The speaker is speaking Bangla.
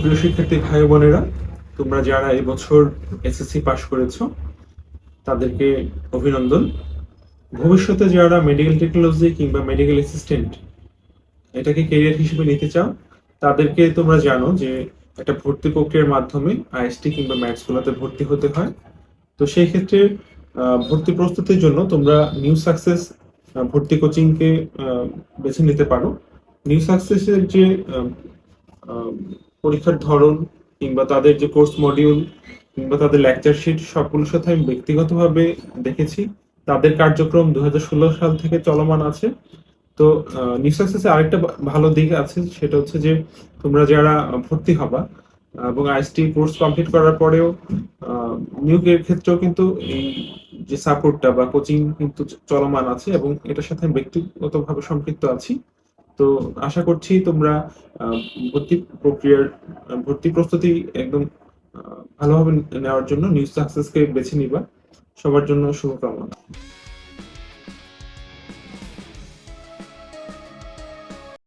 প্রিয় শিক্ষার্থী ভাই বোনেরা, তোমরা যারা এবছর এসএসসি পাশ করেছ, তাদেরকে অভিনন্দন। ভবিষ্যতে যারা মেডিকেল টেকনোলজি কিংবা মেডিকেল অ্যাসিস্ট্যান্ট এটাকে ক্যারিয়ার হিসেবে নিতে চাও, তাদেরকে তোমরা জানো যে একটা ভর্তি প্রক্রিয়ার মাধ্যমে আইএসটি কিংবা ম্যাথসগুলোতে ভর্তি হতে হয়। তো সেই ক্ষেত্রে ভর্তি প্রস্তুতির জন্য তোমরা নিউ সাকসেস ভর্তি কোচিংকে বেছে নিতে পারো। নিউ সাকসেসের যে পরীক্ষার ধরন কিংবা তাদের যে কোর্স মডিউল কিংবা তাদের লেকচার শিট সবগুলোর সাথে আমি ব্যক্তিগতভাবে দেখেছি। তাদের কার্যক্রম দুহাজার ষোলো সাল থেকে চলমান আছে। তো নিউ সাকসেসে আরেকটা ভালো দিক আছে, সেটা হচ্ছে যে তোমরা যারা ভর্তি হবা, এবং আইএসটি কোর্স কমপ্লিট করার পরেও নিয়োগের ক্ষেত্রেও কিন্তু এই যে সাপোর্টটা বা কোচিং কিন্তু চলমান আছে, এবং এটার সাথে আমি ব্যক্তিগতভাবে সম্পৃক্ত আছি। তো আশা করছি তোমরা ভর্তি প্রক্রিয়ার ভর্তি প্রস্তুতি একদম ভালোভাবে নেওয়ার জন্য নিউজ সাকসেসকে বেছে নিবা। সবার জন্য শুভকামনা।